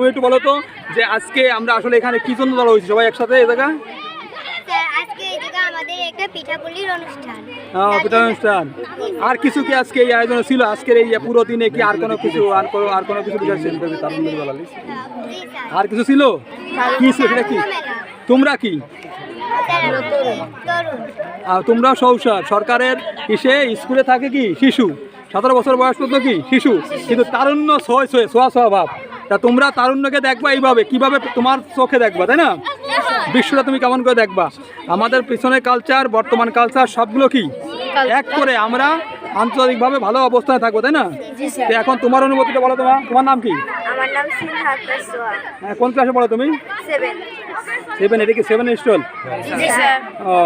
তুমি একটু বলো তো যে আজকে আমরা আসলে এখানে কি জন্য দল হয়েছি? সবাই একসাথে এ জায়গা আজকে এই জায়গা আমাদের একটা পিঠাপুলির অনুষ্ঠান। আহ, পিঠা অনুষ্ঠান। আর কিছু কি আজকে এই আয়োজনে ছিল? আজকের এই পুরো দিনে কি আর কোনো কিছু আর কোনো আর কোনো কিছু বিষয় ছিল? আর কিছু ছিল? কি ছিল সেটা কি? তোমরা কি? তোমরা সংসার সরকারের ইসে স্কুলে থাকে কি? শিশু। সতেরো বছর বয়স পর্যন্ত কি? শিশু। কিন্তু তারুণ্য ছয় ছয় ছোয়া ছোয়া ভাব। তা তোমরা তারুণ্যকে দেখবা এইভাবে কীভাবে তোমার চোখে দেখবা তাই না? বিশ্বটা তুমি কেমন করে দেখবা? আমাদের পিছনে কালচার বর্তমান কালচার সবগুলো কি? এক করে আমরা আন্তর্জাতিকভাবে ভালো অবস্থায় থাকব তাই না? তো এখন তোমার অনুভূতিটা বলো তোমার। তোমার নাম কি? আমার নাম সিনহা আক্তার সোয়া। হ্যাঁ, কোন ক্লাসে পড়ো তুমি? সেভেন সেভেন এটা কি সেভেন স্টল ও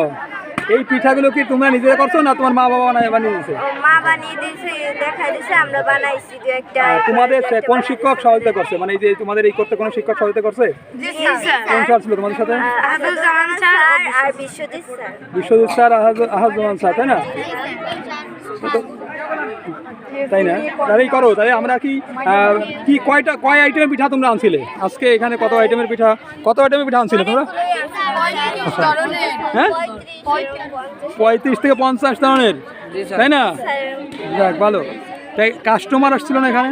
এই পিঠাগুলো কি তোমরা নিজেরা করছ না তোমার মা বাবা বানায় বানিয়ে দিয়েছে মা বানিয়ে দিয়েছে দেখা দিয়েছে আমরা বানাইছি দু একটা। তোমাদের কোন শিক্ষক সহায়তা করছে? মানে এই যে তোমাদের এই করতে কোন শিক্ষক সহায়তা করছে? জি স্যার। কোন স্যার ছিল তোমাদের সাথে? আব্দুজ্জামান স্যার আর বিশ্বজিৎ স্যার। বিশ্বজিৎ স্যার আহাজ- আহাজমান স্যার তাই না? তাই না? তাহলেই করো তাহলে আমরা কি কি কয়টা কয় আইটেমের পিঠা তোমরা আনছিলে? আজকে এখানে কত আইটেমের পিঠা কত আইটেমের পিঠা আনছিলে তোমরা? হ্যাঁ? পঁয়ত্রিশ থেকে পঞ্চাশ ধরনের তাই না? যাক ভালো। তাই কাস্টমার আসছিল না এখানে?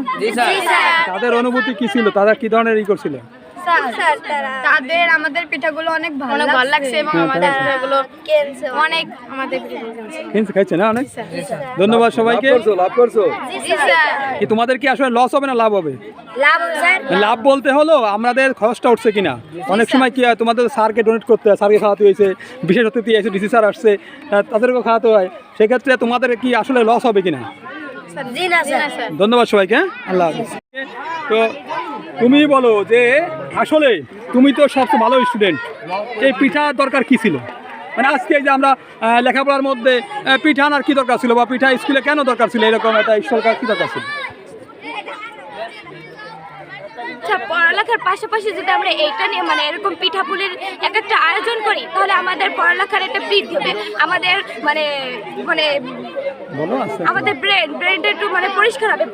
তাদের অনুভূতি কি ছিল? তারা কি ধরনের ই করছিল? স্যার তাদের আমাদের পিঠাগুলো অনেক ভালো ভালো লাগছে এবং হ্যাঁ, আমাদের পিঠাগুলো অনেক। আমাদের পিঠাগুলো খাইছে না অনেক? ধন্যবাদ সবাইকে। জি স্যার। কি তোমাদের কি আসলে লস হবে না লাভ হবে? লাভ বলতে হলো আমাদের খরচটা উঠছে কিনা? অনেক সময় কি হয় তোমাদের স্যারকে ডোনেট করতে হয় স্যারকে খাওয়াতে হয়েছে বিশেষ অতিথি এসে ডিসি স্যার আসছে আহ, তাদেরকেও খাওয়াতে হয়। সেক্ষেত্রে তোমাদের কি আসলে লস হবে কিনা? জি না স্যার। ধন্যবাদ সবাইকে হ্যাঁ? আল্লাহ হাফিজ। তো তুমি বলো যে আসলে তুমি তো সবচেয়ে ভালো স্টুডেন্ট এই পিঠা দরকার কি ছিল? মানে আজকে যে আমরা লেখাপড়ার মধ্যে পিঠা আনার কি দরকার ছিল বা পিঠা স্কুলে কেন দরকার ছিল? এরকম একটা সরকার কি দরকার ছিল? আচ্ছা পড়ালেখার পাশাপাশি যদি আমরা এইটা নিয়ে মানে এরকম পিঠাপুলির এক একটা আয়োজন করি, তাহলে আমাদের পড়ালেখার একটা বৃদ্ধি হবে। আমাদের মানে মানে আমাদের ব্রেন ব্রেনটা একটু মানে পরিষ্কার হবে।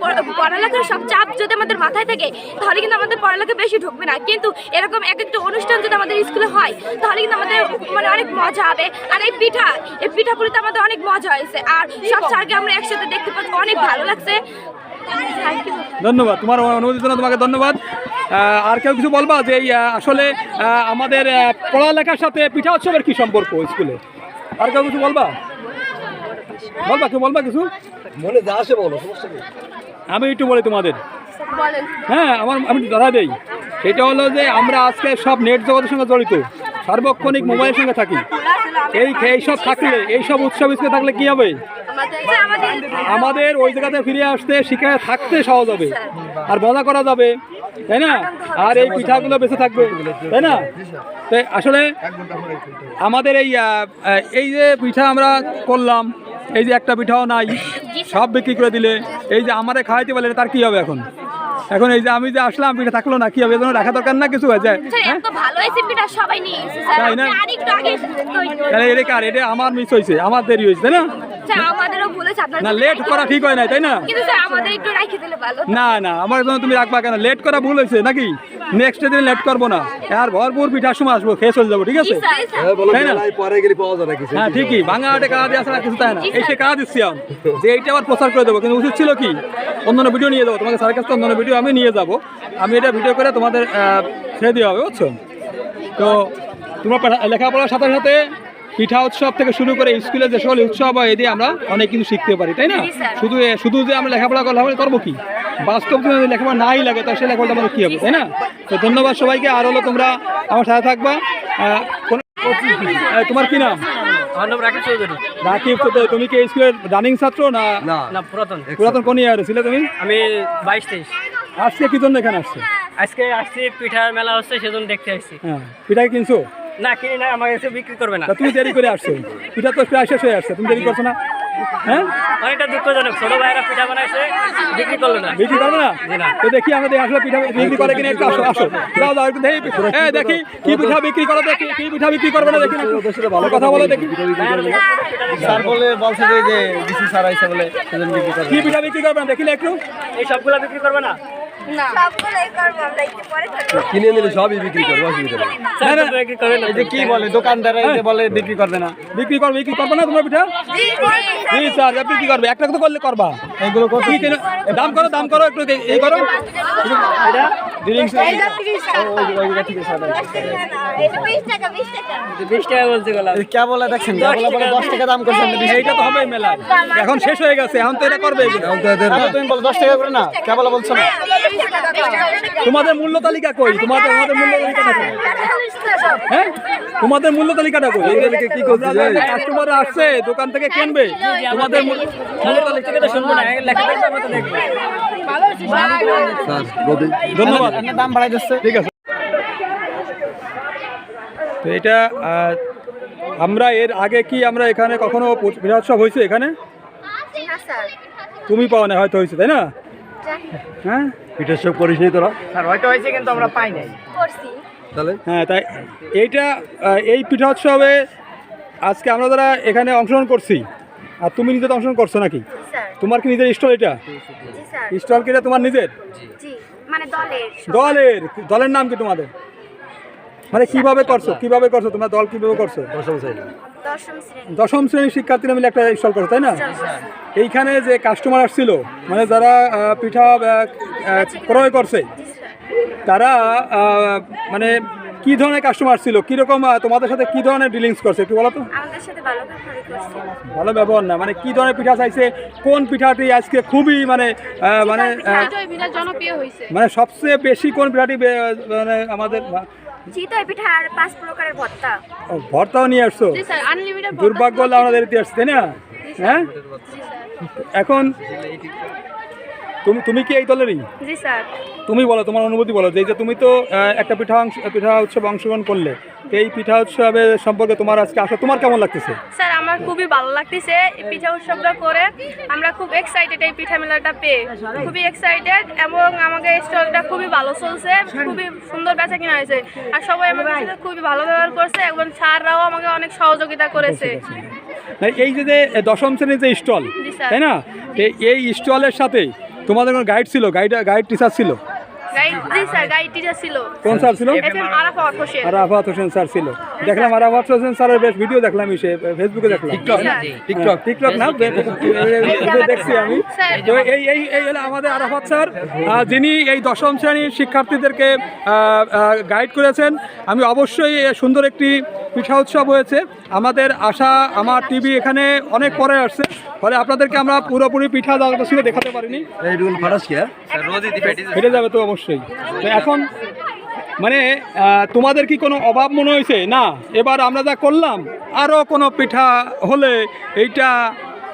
পড়ালেখার সব চাপ যদি আমাদের মাথায় থাকে তাহলে কিন্তু আমাদের পড়ালেখা বেশি ঢুকবে না। কিন্তু এরকম এক একটা অনুষ্ঠান যদি আমাদের স্কুলে হয় তাহলে কিন্তু আমাদের মানে অনেক মজা হবে। আর এই পিঠা এই পিঠাপুলিতে আমাদের অনেক মজা হয়েছে। আর সব স্যারকে আমরা একসাথে দেখতে পাচ্ছি অনেক ভালো লাগছে। ধন্যবাদ তোমার অনুমতির জন্য তোমাকে ধন্যবাদ। আর কেউ কিছু বলবা যে আসলে আমাদের পড়ালেখার সাথে পিঠা উৎসবের কি সম্পর্ক স্কুলে? আর কেউ কিছু বলবা? বলবা কেউ বলবা কিছু মনে যা আসে বলো আমি একটু বলি তোমাদের। হ্যাঁ আমার আমি ধরা দেই। সেটা হলো যে আমরা আজকে সব নেট জগতের সঙ্গে জড়িত। সার্বক্ষণিক মোবাইলের সঙ্গে থাকি। এই এইসব থাকলে এইসব উৎসব স্কুলে থাকলে কি হবে? আমাদের ওই জায়গাতে ফিরে আসতে শিখে থাকতে সহজ হবে। আর মজা করা যাবে। তাই না? আর এই পিঠাগুলো বেঁচে থাকবে। তাই না? তাই আসলে আমাদের এই এই যে পিঠা আমরা করলাম এই যে একটা পিঠাও নাই সব বিক্রি করে দিলে। এই যে আমারে খাওয়াইতে পারলে তার কি হবে এখন? এখন এই যে আমি যে আসলাম পিঠা থাকল না কি হবে? এজন্য রাখা দরকার না কিছু হয়ে? যায় হ্যাঁ হয়েছে স্যার। তাই না? তাহলে এটা কার? এটা আমার মিস হয়েছে আমার দেরি হয়েছে তাই না? না লেট করা ঠিক হয় না তাই না? না না আমার জন্য তুমি রাখবা কেন? লেট করা ভুল হয়েছে নাকি? নেক্সট দিন লেট করব না। আর ভরপুর পিঠার সময় আসব খেয়ে চলে যাব ঠিক আছে। হ্যাঁ তাই না? হ্যাঁ ঠিকই। ভাঙা হাটে কাজ দিয়ে আসে না কিছু তাই না? এই সে কাজ দিচ্ছি আমি। যে এইটা আবার প্রচার করে দেবো। কিন্তু উচিত ছিল কি? অন্যান্য ভিডিও নিয়ে যাব। তোমাকে স্যারের কাছে অন্যান্য ভিডিও আমি নিয়ে যাব। আমি এটা ভিডিও করে তোমাদের ছেড়ে দেওয়া হবে বুঝছ? তো তোমার পড়া- লেখাপড়ার সাথে সাথে পিঠা উৎসব থেকে শুরু করে স্কুলে যে সকল উৎসব হয় এদিকে আমরা অনেক কিছু শিখতে পারি তাই না? শুধু শুধু যে আমরা লেখাপড়া করলে হবে করব কি? বাস্তব যদি লেখাপড়া নাই লাগে তাহলে সেই লেখাপড়াটা আমাদের কী হবে তাই না? তো ধন্যবাদ সবাইকে আর হলো তোমরা আমার সাথে থাকবা। তোমার কি নাম? চৌধুরী। তুমি কি স্কুলের রানিং ছাত্র না না না পুরাতন। পুরাতন কোন ইয়ারে ছিলে তুমি? আমি বাইশ তেইশ। আজকে কি জন্য এখানে আসছে? আজকে আসছি পিঠার মেলা হচ্ছে সেজন্য দেখতে আসছি। হ্যাঁ পিঠা কিনছো? না কিনি না আমার কাছে বিক্রি করবে না। তা তুমি দেরি করে আসছো। পিঠা তো প্রায় শেষ হয়ে আসছে তুমি দেরি করছ না। হ্যাঁ? অনেকটা দুঃখজনক ছোট ভাইরা পিঠা বানাইছে বিক্রি করল না। বিক্রি করবে না? জি না। তো দেখি আসলে পিঠা বিক্রি করে কিনা একটু আসো একটু দেখি। হ্যাঁ দেখি কি পিঠা বিক্রি করো দেখি কি পিঠা বিক্রি করবে না দেখি না ভালো কথা বলো দেখি। স্যার বলে বলছে যে যে ডিসি স্যার আইসা বলে কি পিঠা বিক্রি করবে না দেখিলে একটু। এই সবগুলা বিক্রি করবে না? কিনে নিলে সবই বিক্রি করব অসুবিধা নেই। যে কি বলে দোকানদার এই যে বলে বিক্রি করবে না। বিক্রি করবে বিক্রি করবে না তোমার পিঠা? জি স্যার বিক্রি করবে একটা তো করলে করবা। এগুলো কত? দাম করো দাম করো একটু এই- করো। এখন শেষ হয়ে গেছে এখন তো এটা করবে। তুমি বলো দশ টাকা করে না? কে বলে বলছো না? টাকা তোমাদের মূল্য তালিকা কই? তোমাদের তোমাদের মূল্য তালিকাটা কই? হ্যাঁ? তোমাদের মূল্য তালিকাটা কই? কি করতে যাই? কাস্টমার আসছে দোকান থেকে কিনবে তোমাদের মূল্য মূল্য তালিকা থেকে তো শুনব না লেখা থাকবে আমরা তো দেখব। ধন্যবাদ। দাম বাড়াই দিচ্ছে। ঠিক আছে। তো এটা আমরা এর আগে কি আমরা এখানে কখনো বিরাটসব হয়েছে এখানে? তুমি পাও না হয়তো হয়েছে তাই না। হ্যাঁ? পিঠের সব করিস নি তোরা? স্যার হয়তো হয়েছে কিন্তু আমরা পাই নাই। করছি। তাহলে? হ্যাঁ তাই এইটা এই পিঠা উৎসবে আজকে আমরা যারা এখানে অংশগ্রহণ করছি আর তুমি নিজে তো অংশগ্রহণ করছ নাকি? তোমার কি নিজের স্টল এটা? জি স্যার। স্টল কি এটা তোমার নিজের? মানে দলের দলের দলের নাম কি তোমাদের? মানে কীভাবে করছ কীভাবে করছ তোমরা দল কীভাবে করছ? দশম শ্রেণি। দশম শ্রেণির শিক্ষার্থীরা মিলে একটা স্টল করো তাই না? এইখানে যে কাস্টমার আসছিল মানে যারা পিঠা ক্রয় করছে। তারা মানে কি ধরনের কাস্টমার ছিল? কীরকম তোমাদের সাথে কি ধরনের ডিলিংস করছে? একটু বলো তো। ভালো ব্যবহার না মানে কি ধরনের পিঠা চাইছে? কোন পিঠাটি আজকে খুবই মানে মানে মানে সবচেয়ে বেশি কোন পিঠাটি মানে আমাদের চিতই পিঠা আর পাঁচ প্রকারের ভর্তা। ভর্তাও নিয়ে আসছো? দুর্ভাগ্য আমাদের ইতিহাস তাই না? হ্যাঁ? এখন তুমি তুমি কি এই দলেরই? জি স্যার। তুমি বলো তোমার অনুভূতি বলো যে যে তুমি তো একটা পিঠা পিঠা উৎসবে অংশগ্রহণ করলে এই পিঠা উৎসবে সম্পর্কে তোমার আজকে আসা তোমার কেমন লাগতেছে? স্যার আমার খুবই ভালো লাগতেছে এই পিঠা উৎসবটা করে। আমরা খুব এক্সাইটেড এই পিঠা মেলাটা পেয়ে। খুবই এক্সাইটেড এবং আমাকে এই স্টলটা খুবই ভালো চলছে খুবই সুন্দর বেচা কিনা হয়েছে। আর সবাই সাথে খুবই ভালো ব্যবহার করছে এবং স্যাররাও আমাকে অনেক সহযোগিতা করেছে। এই যে দশম শ্রেণির যে স্টল তাই না? এই স্টলের সাথে তোমাদের কোনো গাইড ছিল? গাইড গাইড টিচার ছিল? স্যার ছিল। কোন স্যার ছিল? আরাফাত হোসেন স্যার ছিল। দেখলাম হোসেন স্যারের বেশ ভিডিও দেখলাম সে ফেসবুকে দেখলাম। টিকটক টিকটক টিকটক না? দেখছি আমি। তো এই এই এই হলো আমাদের আরাফাত স্যার যিনি এই দশম শ্রেণির শিক্ষার্থীদেরকে গাইড করেছেন। আমি অবশ্যই সুন্দর একটি পিঠা উৎসব হয়েছে। আমাদের আশা আমার টিভি এখানে অনেক পরে আসছে। ফলে আপনাদেরকে আমরা পুরোপুরি পিঠা ছিল দেখাতে পারিনি। হ্যাঁ? ফেটে যাবে তো অবশ্যই। তো এখন মানে তোমাদের কি কোনো অভাব মনে হয়েছে? না এবার আমরা যা করলাম আরও কোনো পিঠা হলে এইটা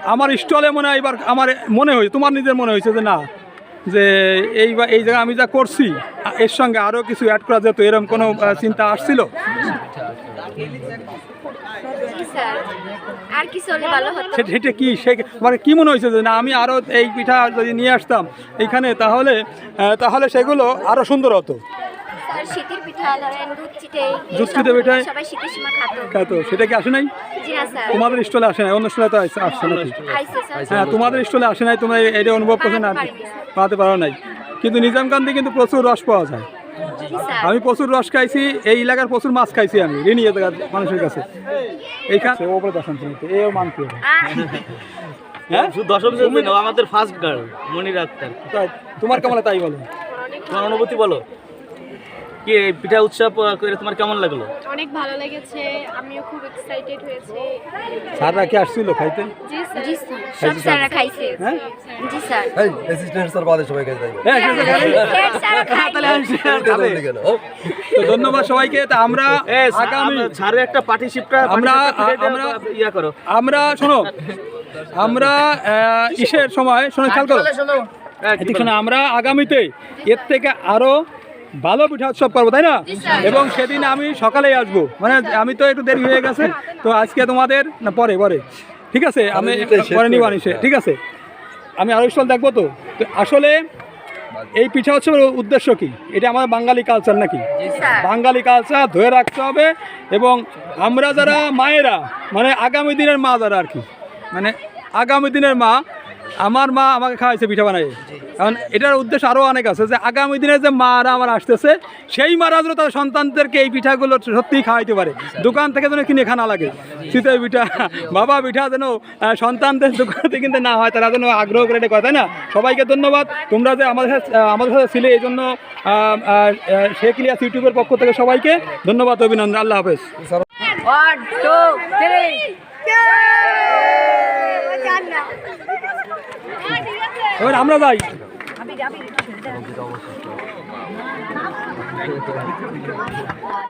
আমার স্টলে মনে হয় এবার আমার মনে হয়েছে তোমার নিজের মনে হয়েছে যে না যে এই বা- এই জায়গায় আমি যা করছি এর সঙ্গে আরও কিছু অ্যাড করা যেত এরকম কোনো চিন্তা আসছিল? স্যার আর কি চলে ভালো হতো। সেটা কি? সে মানে কি মনে হয়েছে যে না আমি আরও এই পিঠা যদি নিয়ে আসতাম এখানে তাহলে তাহলে সেগুলো আরও সুন্দর হতো। স্যার শীতের পিঠা ধরেন দুধ চিটে দুধ চিটে পিঠা? সবাই শীতের সময় খাতো। তো সেটা কি আসে নাই? জি না স্যার। তোমাদের স্টলে আসে নাই? অন্য স্টলে তো আসছে হ্যাঁ তোমাদের স্টলে আসে নাই তোমরা এটা অনুভব করছ না। পাতে পারো নাই। কিন্তু নিজামকান্দি কিন্তু প্রচুর রস পাওয়া যায়। আমি প্রচুর রস খাইছি এই এলাকার প্রচুর মাছ খাইছি আমি ঋণী মানুষের কাছে। এইখানে ওপরে দশম শ্রেণীতে এও মানতে হবে হ্যাঁ? দশম আমাদের ফার্স্ট গার্ল মনির আক্তার। তাই তোমার কেমন তাই বলো। তোমার অনুভূতি বলো। কি পিঠা উৎসব করে তোমার কেমন লাগল? অনেক ভালো লেগেছে আমিও খুব এক্সাইটেড হয়েছি। স্যাররা কি আসছিল খাইতে? জি স্যার। জি স্যার। সব স্যাররা খাইছে। হ্যাঁ? জি স্যার। এই অ্যাসিস্ট্যান্ট স্যার বাদে সবাই যাই হ্যাঁ খাইছে। কেন তো ধন্যবাদ সবাইকে তা আমরা আগামী ছাড়ে একটা পার্টিশিপটা আমরা- আমরা- ইয়া করো। আমরা শোনো আমরা আহ, ইসের সময় শোনো খেয়াল করো। এদিকে আমরা আগামীতে এর থেকে আরও ভালো পিঠা উৎসব করব তাই না? এবং সেদিন আমি সকালেই আসব। মানে আমি তো একটু দেরি হয়ে গেছে তো আজকে তোমাদের না পরে পরে। ঠিক আছে আমি পরে করে নিবানি সে ঠিক আছে আমি আরও স্টল দেখব তো। তো আসলে এই পিঠা উৎসবের উদ্দেশ্য কি? এটা আমাদের বাঙালি কালচার নাকি? বাঙালি কালচার ধরে রাখতে হবে এবং আমরা যারা মায়েরা মানে আগামী দিনের মা যারা আর কি মানে আগামী দিনের মা আমার মা আমাকে খাওয়াইছে পিঠা বানাই কারণ এটার উদ্দেশ্য আরও অনেক আছে যে আগামী দিনে যে মারা আমার আসতেছে সেই মারা যেন তাদের সন্তানদেরকে এই পিঠাগুলো সত্যিই খাওয়াইতে পারে। দোকান থেকে যেন কিনে খানা লাগে। শীতের পিঠা বাবা পিঠা যেন আহ, সন্তানদের দোকান থেকে কিনতে না হয় তারা যেন আগ্রহ করে এটা তাই না? সবাইকে ধন্যবাদ। তোমরা যে আমাদের সাথে আমাদের সাথে ছিলে এই জন্য শেখ ইলিয়াস ইউটিউবের পক্ষ থেকে সবাইকে ধন্যবাদ অভিনন্দন আল্লাহ হাফেজ। এবার আমরা যাই।